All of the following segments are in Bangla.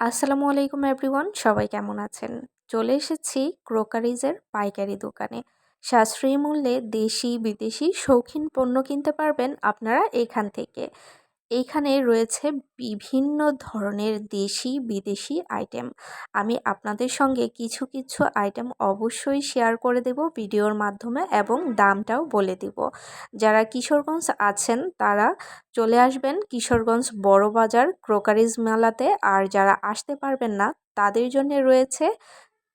আসসালামু আলাইকুম এভরিওয়ান, সবাই কেমন আছেন? চলে এসেছি ক্রোকারিজের পাইকারি দোকানে। সাশ্রয়ী মূল্যে দেশি বিদেশি শৌখিন পণ্য কিনতে পারবেন আপনারা এখান থেকে। এইখানে রয়েছে বিভিন্ন ধরনের দেশি, বিদেশি আইটেম আমি আপনাদের সঙ্গে কিছু কিছু আইটেম অবশ্যই শেয়ার করে দেব ভিডিওর মাধ্যমে এবং দামটাও বলে দিব। যারা কিশোরগঞ্জ আছেন, তারা চলে আসবেন কিশোরগঞ্জ বড় বাজার ক্রোকারিজ মেলাতে। আর যারা আসতে পারবেন না, তাদের জন্য রয়েছে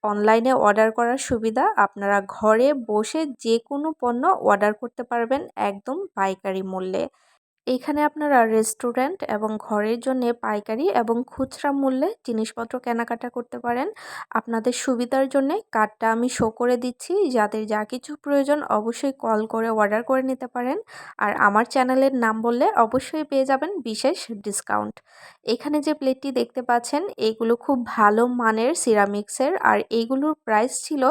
অনলাইনে অর্ডার করার সুবিধা। আপনারা ঘরে বসে যে কোনো পণ্য অর্ডার করতে পারবেন একদম পাইকারি মূল্যে। এইখানে আপনারা রেস্টুরেন্ট এবং ঘরের জন্য পাইকারি এবং খুচরা মূল্যে জিনিসপত্র কেনাকাটা করতে পারেন। আপনাদের সুবিধার জন্য কার্ডটা আমি শো করে দিচ্ছি। যাদের যা কিছু প্রয়োজন অবশ্যই কল করে অর্ডার করে নিতে পারেন। আর আমার চ্যানেলের নাম বললে অবশ্যই পেয়ে যাবেন বিশেষ ডিসকাউন্ট এখানে যে প্লেটটি দেখতে পাচ্ছেন, এগুলো খুব ভালো মানের সিরামিক্সের আর এইগুলোর প্রাইস ছিল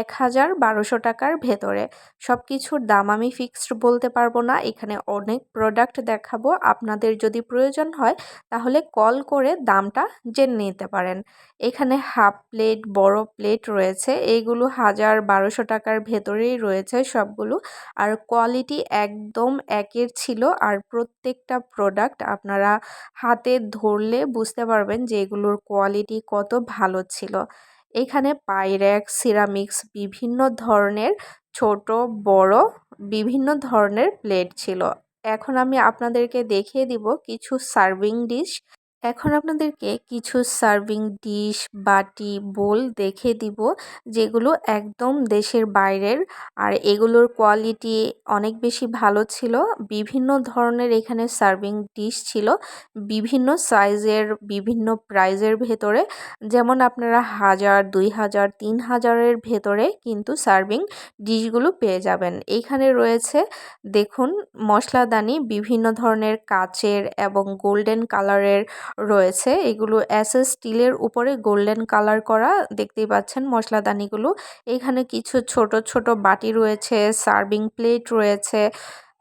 এক হাজার বারোশো টাকার ভেতরে। সব কিছুর দাম আমি ফিক্সড বলতে পারব না। এখানে অনেক প্রোডাক্ট প্রোডাক্ট দেখাবো, আপনাদের যদি প্রয়োজন হয়, তাহলে কল করে দামটা জেনে নিতে পারেন। এখানে হাফ প্লেট বড় প্লেট রয়েছে এইগুলো হাজার বারোশো টাকার ভেতরেই রয়েছে সবগুলো। আর কোয়ালিটি একদম একের ছিল, আর প্রত্যেকটা প্রোডাক্ট আপনারা হাতে ধরলে বুঝতে পারবেন যে এগুলোর কোয়ালিটি কত ভালো ছিল। এখানে পাইরেক্স সিরামিক্স বিভিন্ন ধরনের ছোট, বড় বিভিন্ন ধরনের প্লেট ছিল। এখন আমি আপনাদেরকে দেখিয়ে দিব কিছু সার্ভিং ডিশ এখন আপনাদেরকে কিছু সার্ভিং ডিশ বাটি বোল দেখে দিব, যেগুলো একদম দেশের বাইরের। আর এগুলোর কোয়ালিটি অনেক বেশি ভালো ছিল। বিভিন্ন ধরনের এখানে সার্ভিং ডিশ ছিল। বিভিন্ন সাইজের বিভিন্ন প্রাইজের ভেতরে। যেমন আপনারা হাজার, দুই হাজার, তিন হাজারের ভেতরে কিন্তু সার্ভিং ডিশগুলো পেয়ে যাবেন। এইখানে রয়েছে, দেখুন, মশলাদানি, বিভিন্ন ধরনের কাচের এবং গোল্ডেন কালারের রয়েছে। এগুলো এস স্টিলের উপরে গোল্ডেন কালার করা। দেখতেই পাচ্ছেন মশলাদানিগুলো। এখানে কিছু ছোট ছোট বাটি রয়েছে, সার্ভিং প্লেট রয়েছে,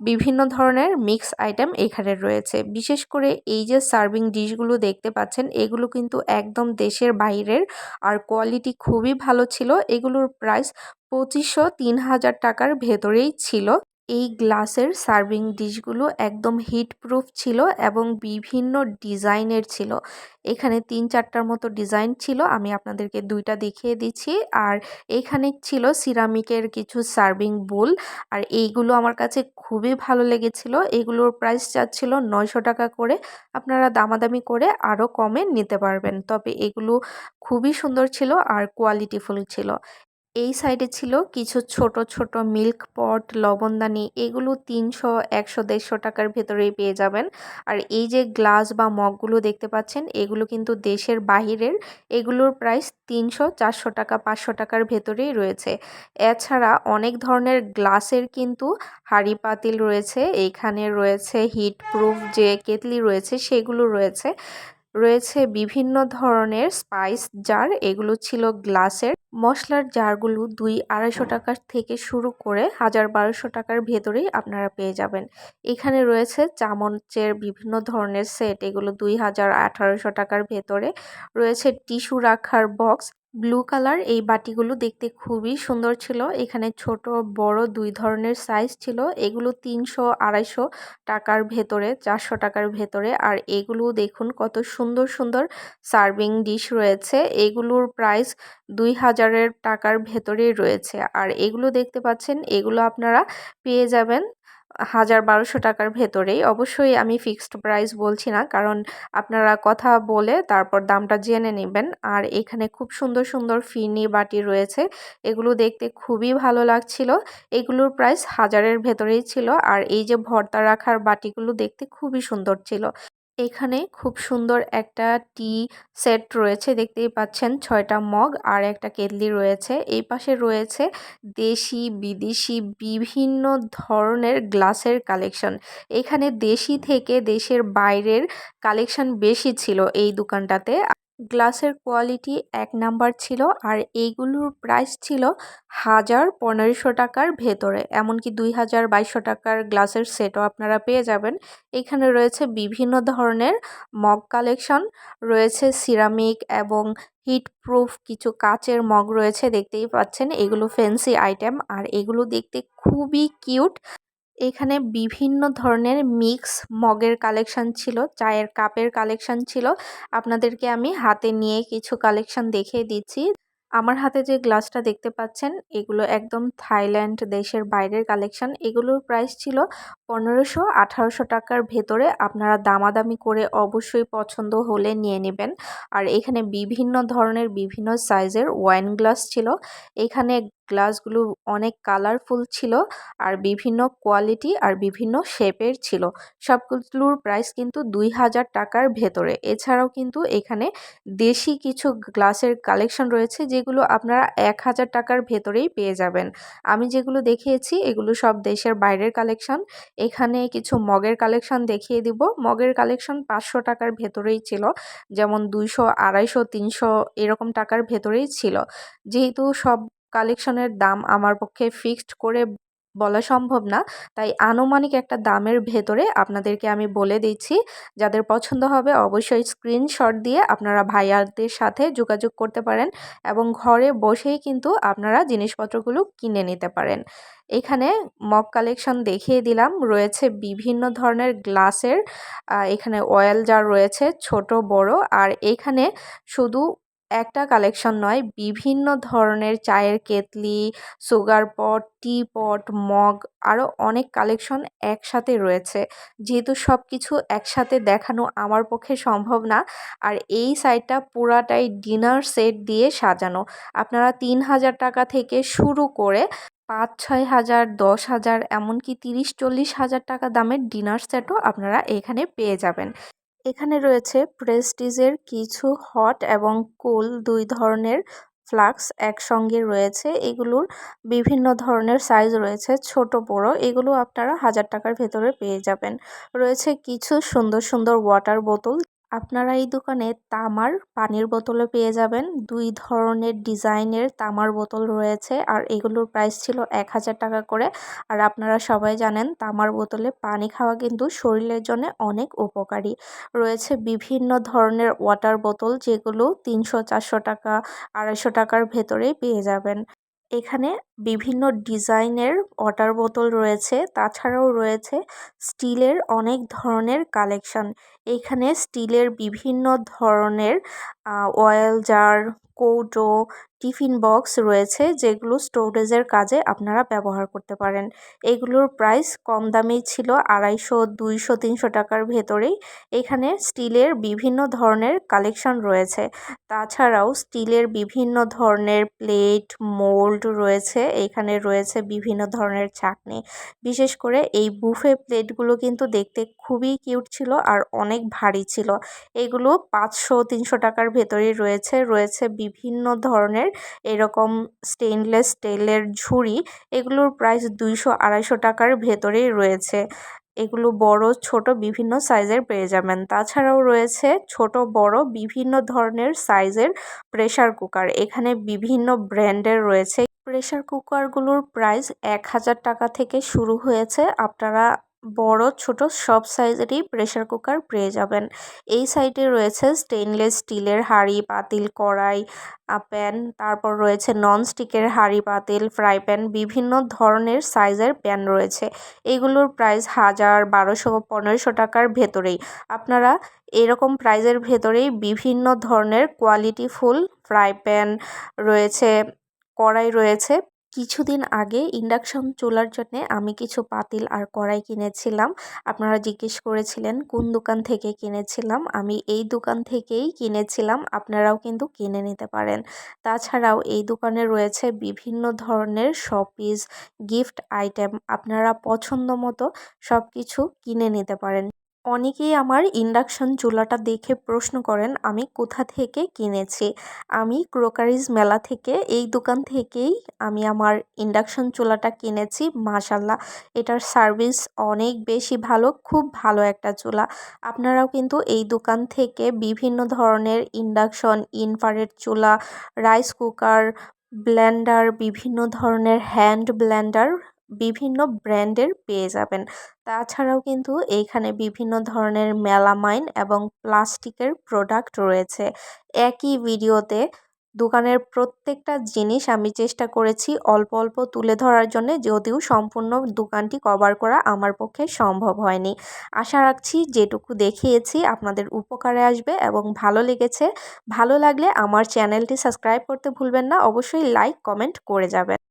বিভিন্ন ধরনের মিক্স আইটেম এখানে রয়েছে। বিশেষ করে এই যে সার্ভিং ডিশগুলো দেখতে পাচ্ছেন, এগুলো কিন্তু একদম দেশের বাইরের আর কোয়ালিটি খুবই ভালো ছিল। এগুলোর প্রাইস পঁচিশশো তিন হাজার টাকার ভেতরেই ছিল। এই গ্লাসের সার্ভিং ডিশগুলো একদম হিট প্রুফ ছিল এবং বিভিন্ন ডিজাইনের ছিল। এখানে তিন চারটার মতো ডিজাইন ছিল, আমি আপনাদেরকে দুইটা দেখিয়ে দিচ্ছি। আর এখানে ছিল সিরামিকের কিছু সার্ভিং বুল, আর এইগুলো আমার কাছে খুবই ভালো লেগেছিল। এগুলোর প্রাইস যাচ্ছিল নয়শো টাকা করে, আপনারা দামাদামি করে আরও কমে নিতে পারবেন। তবে এগুলো খুবই সুন্দর ছিল আর কোয়ালিটিফুল ছিল। এই সাইডে ছিল কিছু ছোট ছোট মিল্ক পট, লবণদানি, এগুলো তিনশো, একশো, দেড়শো টাকার ভেতরেই পেয়ে যাবেন। আর এই যে গ্লাস বা মগগুলো দেখতে পাচ্ছেন, এগুলো কিন্তু দেশের বাহিরের, এগুলোর প্রাইস তিনশো, চারশো টাকা, পাঁচশো টাকার ভেতরেই রয়েছে। এছাড়া অনেক ধরনের গ্লাসের কিন্তু হাঁড়ি পাতিল রয়েছে এইখানে রয়েছে হিট প্রুফ যে কেতলি রয়েছে, সেগুলো রয়েছে। রয়েছে বিভিন্ন ধরনের স্পাইস জার এগুলো ছিল গ্লাসের মশলার জারগুলো দুই আড়াইশো টাকার থেকে শুরু করে হাজার বারোশো টাকার ভেতরেই আপনারা পেয়ে যাবেন। এখানে রয়েছে চামচের বিভিন্ন ধরনের সেট এগুলো দুই হাজার আঠারোশো টাকার ভেতরে। রয়েছে টিস্যু রাখার বক্স ব্লু কালার। এই বাটিগুলো দেখতে খুবই সুন্দর ছিল। এখানে ছোট, বড় দুই ধরনের সাইজ ছিল। এগুলো তিনশো, আড়াইশো টাকার ভেতরে, চারশো টাকার ভেতরে। আর এগুলো দেখুন কত সুন্দর সুন্দর সার্ভিং ডিশ রয়েছে। এগুলোর প্রাইস দুই হাজারের টাকার ভেতরেই রয়েছে। আর এগুলো দেখতে পাচ্ছেন, এগুলো আপনারা পেয়ে যাবেন। হাজার বারোশো টাকার ভেতরেই। অবশ্যই আমি ফিক্সড প্রাইস বলছি না, কারণ আপনারা কথা বলে তারপর দামটা জেনে নেবেন। আর এখানে খুব সুন্দর সুন্দর ফিনি বাটি রয়েছে, এগুলো দেখতে খুবই ভালো লাগছিল। এগুলোর প্রাইস হাজারের ভেতরেই ছিল। আর এই যে ভর্তা রাখার বাটিগুলো দেখতে খুবই সুন্দর ছিল। এখানে খুব সুন্দর একটা টি সেট রয়েছে, দেখতেই পাচ্ছেন। ছয়টা মগ আর একটা কেটলি রয়েছে। এই পাশে রয়েছে দেশি, বিদেশি, বিভিন্ন ধরনের গ্লাসের কালেকশন। এখানে দেশি থেকে দেশের বাইরের কালেকশন বেশি ছিল এই দোকানটাতে। গ্লাসের কোয়ালিটি এক নাম্বার ছিল আর এইগুলোর প্রাইস ছিল হাজার পনেরোশো টাকার ভেতরে, এমনকি দুই হাজার বাইশশো টাকার গ্লাসের সেটও আপনারা পেয়ে যাবেন। এখানে রয়েছে বিভিন্ন ধরনের মগ কালেকশন, রয়েছে সিরামিক এবং হিট প্রুফ কিছু কাচের মগ রয়েছে, দেখতেই পাচ্ছেন, এগুলো ফ্যান্সি আইটেম আর এগুলো দেখতে খুবই কিউট। এখানে বিভিন্ন ধরনের মিক্স মগের কালেকশন ছিল, চায়ের কাপের কালেকশন ছিল। আপনাদেরকে আমি হাতে নিয়ে কিছু কালেকশন দেখিয়ে দিচ্ছি। আমার হাতে যে গ্লাসটা দেখতে পাচ্ছেন, এগুলো একদম থাইল্যান্ড দেশের বাইরের কালেকশন। এগুলোর প্রাইস ছিল পনেরোশো আঠারোশো টাকার ভেতরে। আপনারা দামাদামি করে অবশ্যই পছন্দ হলে নিয়ে নেবেন। আর এখানে বিভিন্ন ধরনের বিভিন্ন সাইজের ওয়াইন গ্লাস ছিল। এখানে গ্লাসগুলো অনেক কালারফুল ছিল আর বিভিন্ন কোয়ালিটি আর বিভিন্ন শেপের ছিল। সবগুলোর প্রাইস কিন্তু দুই হাজার টাকার ভেতরে। এছাড়াও কিন্তু এখানে দেশি কিছু গ্লাসের কালেকশন রয়েছে যেগুলো আপনারা এক হাজার টাকার ভেতরেই পেয়ে যাবেন। আমি যেগুলো দেখিয়েছি এগুলো সব দেশের বাইরের কালেকশন এখানে কিছু মগের কালেকশন দেখিয়ে দিব। মগের কালেকশন পাঁচশো টাকার ভেতরেই ছিল। যেমন দুইশো, আড়াইশো, তিনশো এরকম টাকার ভেতরেই ছিল। যেহেতু সব কালেকশনের দাম আমার পক্ষে ফিক্সড করে বলা সম্ভব না। তাই আনুমানিক একটা দামের ভেতরে আপনাদেরকে আমি বলে দিচ্ছি, যাদের পছন্দ হবে অবশ্যই স্ক্রিনশট দিয়ে আপনারা ভাইয়াদের সাথে যোগাযোগ করতে পারেন এবং ঘরে বসেই কিন্তু আপনারা জিনিসপত্রগুলো কিনে নিতে পারেন। এখানে মগ কালেকশন দেখিয়ে দিলাম, রয়েছে বিভিন্ন ধরনের গ্লাসের এখানে অয়েল জার রয়েছে ছোট, বড়, আর এখানে শুধু একটা কালেকশন নয়, বিভিন্ন ধরনের চায়ের কেতলি সুগার পট টি পট মগ আরও অনেক কালেকশন একসাথে রয়েছে। যেহেতু সব কিছু একসাথে দেখানো আমার পক্ষে সম্ভব না, আর এই সাইডটা পুরাটাই ডিনার সেট দিয়ে সাজানো। আপনারা তিন হাজার টাকা থেকে শুরু করে পাঁচ, ছয় হাজার, দশ হাজার, এমনকি তিরিশ, চল্লিশ হাজার টাকা দামের ডিনার সেটও আপনারা এখানে পেয়ে যাবেন। এখানে রয়েছে প্রেস্টিজের কিছু হট এবং কুল দুই ধরনের ফ্লাক্স একসঙ্গে রয়েছে। এগুলোর বিভিন্ন ধরনের সাইজ রয়েছে, ছোট, বড়। এগুলো আপনারা হাজার টাকার ভেতরে পেয়ে যাবেন। রয়েছে কিছু সুন্দর সুন্দর ওয়াটার বোতল আপনারা এই দোকানে তামার পানির বোতলও পেয়ে যাবেন। দুই ধরনের ডিজাইনের তামার বোতল রয়েছে আর এগুলোর প্রাইস ছিল এক হাজার টাকা করে। আর আপনারা সবাই জানেন তামার বোতলে পানি খাওয়া কিন্তু শরীরের জন্য অনেক উপকারী। রয়েছে বিভিন্ন ধরনের ওয়াটার বোতল যেগুলো তিনশো, চারশো টাকা, আড়াইশো টাকার ভেতরেই পেয়ে যাবেন। এখানে বিভিন্ন ডিজাইনের ওয়াটার বোতল রয়েছে, তাছাড়াও রয়েছে স্টিলের অনেক ধরনের কালেকশন। এখানে স্টিলের বিভিন্ন ধরনের অয়েল জার কৌটো, টিফিন বক্স রয়েছে যেগুলো স্টোরেজের কাজে আপনারা ব্যবহার করতে পারেন। এগুলোর প্রাইস কম দামেই ছিল আড়াইশো, দুইশো, তিনশো টাকার ভেতরেই। এখানে স্টিলের বিভিন্ন ধরনের কালেকশন রয়েছে। তাছাড়াও স্টিলের বিভিন্ন ধরনের প্লেট মোল্ড রয়েছে। এখানে রয়েছে বিভিন্ন ধরনের চাটনি। বিশেষ করে এই বুফে প্লেটগুলো কিন্তু দেখতে খুবই কিউট ছিল আর অনেক ভারী ছিল। এগুলো পাঁচশো, তিনশো টাকার ভেতরেই রয়েছে রয়েছে বিভিন্ন ধরনের এরকম স্টেনলেস স্টিলের ঝুড়ি। এগুলোর প্রাইস দুইশো আড়াইশো টাকার ভেতরেই রয়েছে। এগুলো বড়, ছোট বিভিন্ন সাইজের পেয়ে যাবেন। তাছাড়াও রয়েছে ছোট, বড় বিভিন্ন ধরনের সাইজের প্রেশার কুকার এখানে বিভিন্ন ব্র্যান্ডের রয়েছে। প্রেশার কুকারগুলোর প্রাইস এক হাজার টাকা থেকে শুরু হয়েছে। আপনারা বড়, ছোট সব সাইজেরই প্রেশার কুকার পেয়ে যাবেন। এই সাইডে রয়েছে স্টেনলেস স্টিলের হাঁড়ি, পাতিল, কড়াই প্যান, তারপর রয়েছে নন স্টিকের হাঁড়ি, পাতিল ফ্রাই প্যান বিভিন্ন ধরনের সাইজের প্যান রয়েছে। এগুলোর প্রাইস হাজার, বারোশো, পনেরোশো টাকার ভেতরেই। আপনারা এরকম প্রাইজের ভেতরেই বিভিন্ন ধরনের কোয়ালিটি ফুল ফ্রাই প্যান রয়েছে, কড়াই রয়েছে কিছুদিন আগে ইন্ডাকশন চুলার জন্যে আমি কিছু পাতিল আর কড়াই কিনেছিলাম। আপনারা জিজ্ঞেস করেছিলেন, কোন দোকান থেকে কিনেছিলাম? আমি এই দোকান থেকেই কিনেছিলাম, আপনারাও কিন্তু কিনে নিতে পারেন। তাছাড়াও এই দোকানে রয়েছে বিভিন্ন ধরনের শপিস, গিফট আইটেম, আপনারা পছন্দ মতো সব কিছু কিনে নিতে পারেন। অনেকেই আমার ইন্ডাকশন চুলাটা দেখে প্রশ্ন করেন, আমি কোথা থেকে কিনেছি? আমি ক্রোকারিজ মেলা থেকে, এই দোকান থেকেই আমি আমার ইন্ডাকশন চুলাটা কিনেছি, মাশাল্লাহ। এটার সার্ভিস অনেক বেশি ভালো, খুব ভালো একটা চুলা। আপনারাও কিন্তু এই দোকান থেকে বিভিন্ন ধরনের ইন্ডাকশন ইনফারেট চুলা, রাইস কুকার, ব্লেন্ডার, বিভিন্ন ধরনের হ্যান্ড ব্লেন্ডার বিভিন্ন ব্র্যান্ডের পেয়ে যাবেন। তাছাড়াও কিন্তু এইখানে বিভিন্ন ধরনের মেলামাইন এবং প্লাস্টিকের প্রোডাক্ট রয়েছে। একই ভিডিওতে দোকানের প্রত্যেকটা জিনিস আমি চেষ্টা করেছি অল্প অল্প তুলে ধরার জন্য, যদিও সম্পূর্ণ দোকানটি কভার করা আমার পক্ষে সম্ভব হয়নি। আশা রাখছি যেটুকু দেখিয়েছি আপনাদের উপকারে আসবে এবং ভালো লেগেছে। ভালো লাগলে আমার চ্যানেলটি সাবস্ক্রাইব করতে ভুলবেন না। অবশ্যই লাইক, কমেন্ট করে যাবেন।